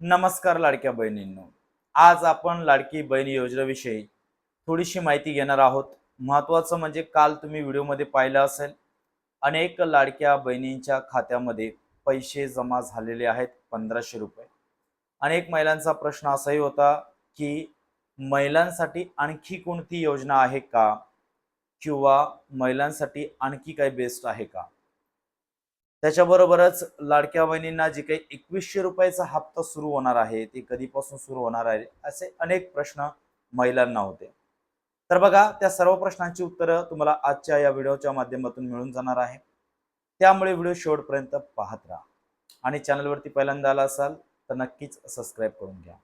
नमस्कार लाडक्या बहिणींनो. आज आपण लाडकी बहीण योजनेविषयी थोडीशी माहिती घेणार आहोत. महत्त्वाचं म्हणजे काल तुम्ही व्हिडिओमध्ये पाहिलं असेल अनेक लाडक्या बहिणींच्या खात्यामध्ये पैसे जमा झालेले आहेत पंधराशे रुपये. अनेक महिलांचा प्रश्न असाही होता की महिलांसाठी आणखी कोणती योजना आहे का? किंवा महिलांसाठी आणखी काही बेस्ट आहे का? त्याच्याबरोबरच लाडक्या बहिणींना जे काही एकवीसशे रुपयाचा हप्ता सुरू होणार आहे ते कधीपासून सुरू होणार आहे असे अनेक प्रश्न महिलांना होते. तर बघा त्या सर्व प्रश्नांची उत्तरं तुम्हाला आजच्या या व्हिडिओच्या माध्यमातून मिळून जाणार आहे. त्यामुळे व्हिडिओ शेवटपर्यंत पाहत राहा. आणि चॅनलवरती पहिल्यांदा आला असाल तर नक्कीच सबस्क्राईब करून घ्या.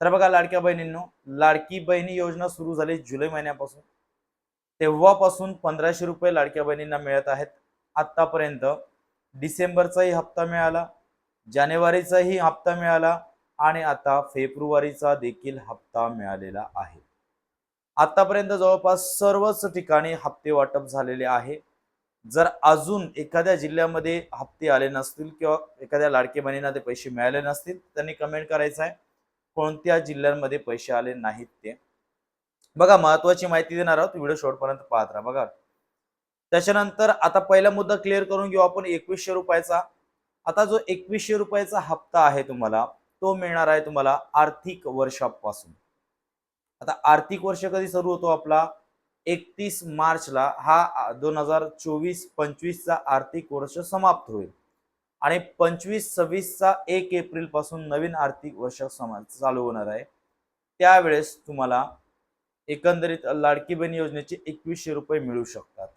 तर बघा लाडक्या बहिणींनो लाडकी बहिणी योजना सुरू झाली जुलै महिन्यापासून. तेव्हापासून पंधराशे रुपये लाडक्या बहिणींना मिळत आहेत. आत्तापर्यंत डिसेंबरचाही हप्ता मिळाला जानेवारीचाही हप्ता मिळाला आणि आता फेब्रुवारीचा देखील हप्ता मिळालेला आहे. आतापर्यंत जवळपास सर्वच ठिकाणी हप्ते वाटप झालेले आहे. जर अजून एखाद्या जिल्ह्यामध्ये हप्ते आले नसतील किंवा एखाद्या लाडके बहिणींना ते पैसे मिळाले नसतील त्यांनी कमेंट करायचं आहे. कोणत्या जिल्ह्यांमध्ये पैसे आले नाहीत ते. बघा महत्वाची माहिती देणार आहोत. व्हिडिओ शेवटपर्यंत पाहत राहा. बघा त्याच्यानंतर आता पहिला मुद्दा क्लिअर करून घेऊ आपण एकवीसशे रुपयाचा. आता जो एकवीसशे रुपयाचा हप्ता आहे तुम्हाला तो मिळणार आहे तुम्हाला आर्थिक वर्षापासून. आता आर्थिक वर्ष कधी सुरू होतो आपला? एकतीस मार्चला हा दोन हजार चोवीस पंचवीसचा आर्थिक वर्ष समाप्त होईल. आणि पंचवीस सव्वीसचा एक एप्रिलपासून नवीन आर्थिक वर्ष समा चालू होणार आहे. त्यावेळेस तुम्हाला एकंदरीत लाडकी बहीण योजनेचे एकवीसशे रुपये मिळू शकतात.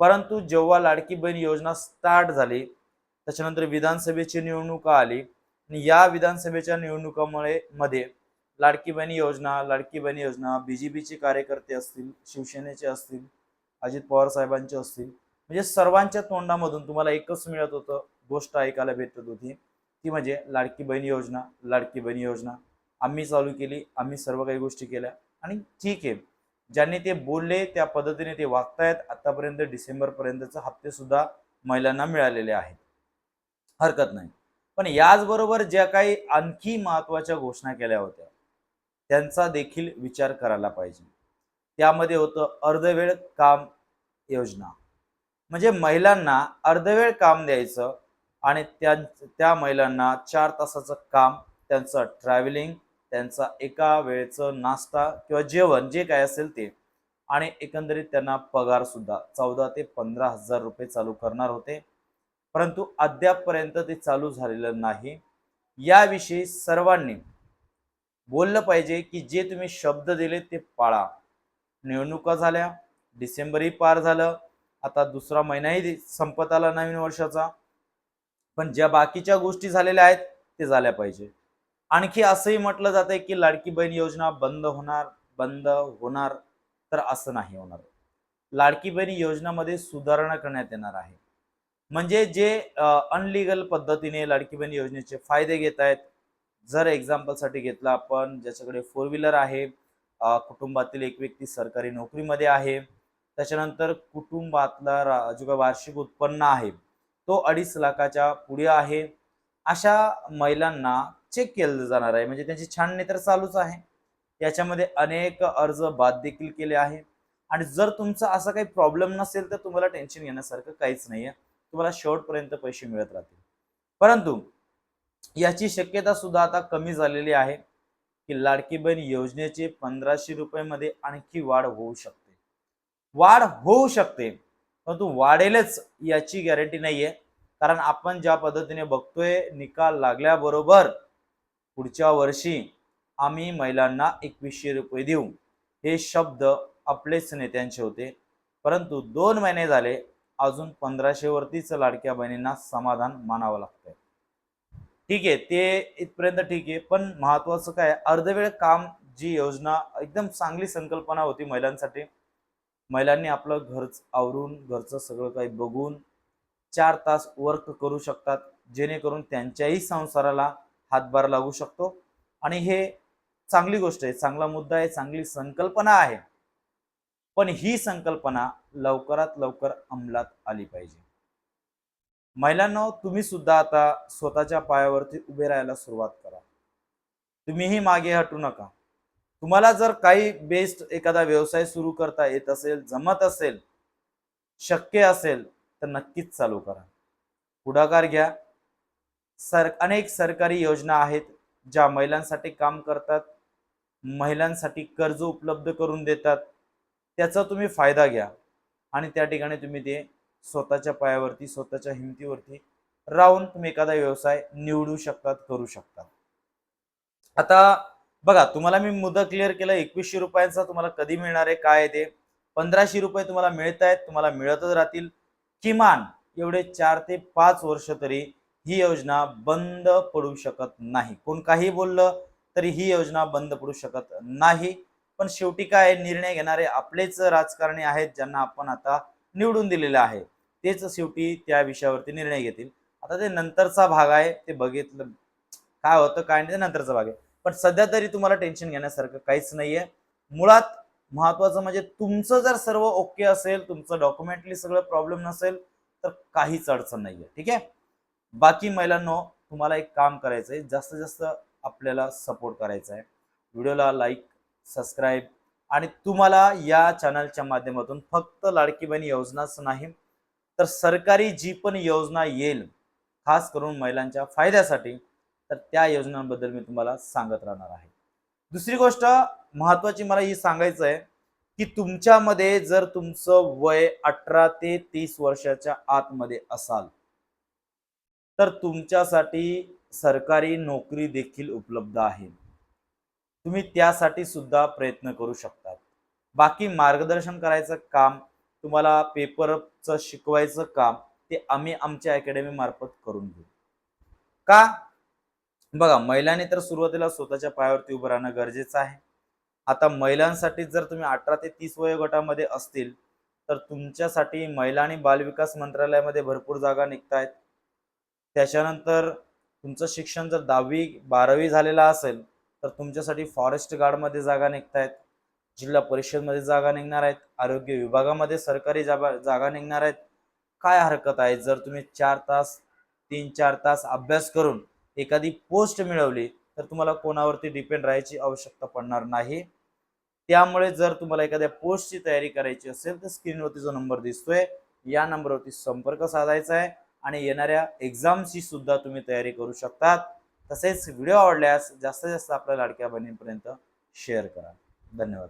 परंतु जेव्हा लाडकी बहीण योजना स्टार्ट झाली त्याच्यानंतर विधानसभेची निवडणुका आली आणि या विधानसभेच्या निवडणुकामुळे मध्ये लाडकी बहीण योजना लाडकी बहीण योजना बीजेपीचे कार्यकर्ते असतील शिवसेनेचे असतील अजित पवार साहेबांचे असतील म्हणजे सर्वांच्या तोंडामधून तुम्हाला एकच मिळत होतं गोष्ट ऐकायला भेटत होती ती म्हणजे लाडकी बहीण योजना लाडकी बहीण योजना. आम्ही चालू केली आम्ही सर्व काही गोष्टी केल्या आणि ठीक आहे. ज्यांनी ते बोलले त्या पद्धतीने ते वागतायत. आतापर्यंत डिसेंबरपर्यंतचे हप्ते सुद्धा महिलांना मिळालेले आहेत. हरकत नाही. पण याचबरोबर ज्या काही आणखी महत्त्वाच्या घोषणा केल्या होत्या त्यांचा देखील विचार करायला पाहिजे. त्यामध्ये होतं अर्धवेळ काम योजना. म्हणजे महिलांना अर्धवेळ काम द्यायचं आणि त्या त्या महिलांना चार तासाचं काम त्यांचं ट्रॅव्हलिंग त्यांचा एका वेळेचं नाश्ता किंवा जेवण जे काय असेल ते. आणि एकंदरीत त्यांना पगार सुद्धा चौदा ते पंधरा हजार रुपये चालू करणार होते. परंतु अद्यापपर्यंत ते चालू झालेलं नाही. याविषयी सर्वांनी बोललं पाहिजे की जे तुम्ही शब्द दिले ते पाळा. निवडणुका झाल्या डिसेंबरही पार झालं. आता दुसरा महिनाही संपत आला नवीन वर्षाचा. पण ज्या बाकीच्या गोष्टी झालेल्या आहेत ते झाल्या पाहिजे. आणखी असंही म्हटलं जात आहे की लाडकी बहीण योजना बंद होणार बंद होणार तर असं नाही होणार. लाडकी बहीण योजनामध्ये सुधारणा करण्यात येणार आहे. म्हणजे जे अनलिगल पद्धतीने लाडकी बहीण योजनेचे फायदे घेत आहेत जर एक्झाम्पलसाठी घेतलं आपण ज्याच्याकडे फोर व्हीलर आहे कुटुंबातील एक व्यक्ती सरकारी नोकरीमध्ये आहे त्याच्यानंतर कुटुंबातला जो काही वार्षिक उत्पन्न आहे तो अडीच लाखाच्या पुढे आहे. अशा महिलांना चेक केलं जाणार आहे. म्हणजे त्यांची छाननी तर चालूच आहे. याच्यामध्ये अनेक अर्ज बाद देखील केले आहे आणि जर तुमचा असा काही प्रॉब्लेम नसेल तर तुम्हाला टेन्शन घेण्यासारखं काहीच नाही आहे तुम्हाला शेवटपर्यंत पैसे मिळत राहतील. परंतु याची शक्यता सुद्धा आता कमी झालेली आहे की लाडकी बहीण योजनेचे पंधराशे रुपयामध्ये आणखी वाढ होऊ शकते. वाढ होऊ शकते परंतु वाढेलच याची गॅरंटी नाही आहे कारण आपण ज्या पद्धतीने बघतोय निकाल लागल्याबरोबर पुढच्या वर्षी आम्ही महिलांना एकवीसशे रुपये देऊ. हे शब्द आपलेच नेत्यांचे होते. परंतु दोन महिने झाले अजून पंधराशेवरतीच लाडक्या बहिणींना समाधान मानावं लागतंय. ठीक आहे ते इथपर्यंत ठीक आहे पण महत्वाचं काय अर्धवेळ काम जी योजना एकदम चांगली संकल्पना होती महिलांसाठी. महिलांनी आपलं घर आवरून घरचं सगळं काही बघून चार तास वर्क करू शकतात जेणेकरून त्यांच्याही संसाराला हातभार लागू शकतो. आणि हे चांगली गोष्ट आहे. चांगला मुद्दा आहे. चांगली संकल्पना आहे. पण ही संकल्पना लवकरात लवकर अंमलात आली पाहिजे. महिलांनो तुम्ही सुद्धा आता स्वतःच्या पायावरती उभे राहायला सुरुवात करा. तुम्हीही मागे हटू नका. तुम्हाला जर काही बेस्ट एखादा व्यवसाय सुरू करता येत असेल जमत असेल शक्य असेल तर नक्कीच चालू करा. पुढाकार घ्या. सर अनेक सरकारी योजना आहेत ज्या महिलांसाठी काम करतात महिलांसाठी कर्ज उपलब्ध करून देतात. त्याचा तुम्ही फायदा घ्या आणि त्या ठिकाणी तुम्ही ते स्वतःच्या पायावरती स्वतःच्या हिमतीवरती राहून तुम्ही एखादा व्यवसाय निवडू शकतात करू शकतात. आता बघा तुम्हाला मी मुद्दा क्लिअर केलं एकवीसशे रुपयांचा तुम्हाला कधी मिळणार आहे काय आहे ते? पंधराशे रुपये तुम्हाला मिळत आहेत तुम्हाला मिळतच राहतील. किमान एवढे चार ते पाच वर्ष तरी ही योजना बंद पडू शकत नाही. कोण काही बोललं तरी ही योजना बंद पडू शकत नाही. पण शेवटी काय निर्णय घेणारे आपलेच राजकारणी आहेत ज्यांना आपण आता निवडून दिलेलं आहे. तेच शेवटी त्या विषयावरती निर्णय घेतील. आता ते नंतरचा भाग आहे ते बघितलं काय होतं काय नाही ते नंतरचा भाग आहे. पण सध्या तरी तुम्हाला टेन्शन घेण्यासारखं काहीच नाहीये. मुळात महत्वाचं म्हणजे तुमचं जर सर्व ओके असेल तुमचं डॉक्युमेंटली सगळं प्रॉब्लेम नसेल तर काहीच अडचण नाहीये. ठीक आहे? बाकी महिलांनो तुम्हाला एक काम करायचं आहे जास्तीत जास्त आपल्याला सपोर्ट करायचा आहे व्हिडिओला लाईक सबस्क्राईब आणि तुम्हाला या चॅनलच्या माध्यमातून फक्त लाडकी बहीण योजनाच नाही तर सरकारी जी पण योजना येईल खास करून महिलांच्या फायद्यासाठी तर त्या योजनांबद्दल मी तुम्हाला सांगत राहणार आहे. दुसरी गोष्ट महत्वाची मला ही सांगायचं आहे की तुमच्यामध्ये जर तुमचं वय अठरा ते तीस वर्षाच्या आतमध्ये असाल तर तुमच्यासाठी सरकारी नोकरी देखील उपलब्ध आहे. तुम्ही त्यासाठी सुद्धा प्रयत्न करू शकतात. बाकी मार्गदर्शन करायचं काम तुम्हाला पेपरचं शिकवायचं काम ते आम्ही आमच्या अकॅडमी मार्फत करून घेऊ. का? बघा महिलांनी तर सुरुवातीला स्वतःच्या पायावरती उभं राहणं गरजेचं आहे. आता महिलांसाठी जर तुम्ही अठरा ते तीस वयोगटामध्ये असतील तर तुमच्यासाठी महिला आणि बालविकास मंत्रालयामध्ये भरपूर जागा निघतायत. त्याच्यानंतर तुमचं शिक्षण जर दहावी बारावी झालेलं असेल तर तुमच्यासाठी फॉरेस्ट गार्डमध्ये जागा निघतायत जिल्हा परिषदमध्ये जागा निघणार आहेत आरोग्य विभागामध्ये सरकारी जागा जागा निघणार आहेत. काय हरकत आहे? जर तुम्ही चार तास तीन चार तास अभ्यास करून एखादी पोस्ट मिळवली तर तुम्हाला कोणावरती डिपेंड राहायची आवश्यकता पडणार नाही. त्यामुळे जर तुम्हाला एखाद्या पोस्टची तयारी करायची असेल तर स्क्रीनवरती जो नंबर दिसतोय या नंबरवरती संपर्क साधायचा आहे. आणि येणाऱ्या एक्झामची सुद्धा तुम्ही तयारी करू शकतात. तसेच व्हिडिओ आवडल्यास जास्तीत जास्त आपल्या लाडक्या बहिणींपर्यंत शेअर करा. धन्यवाद.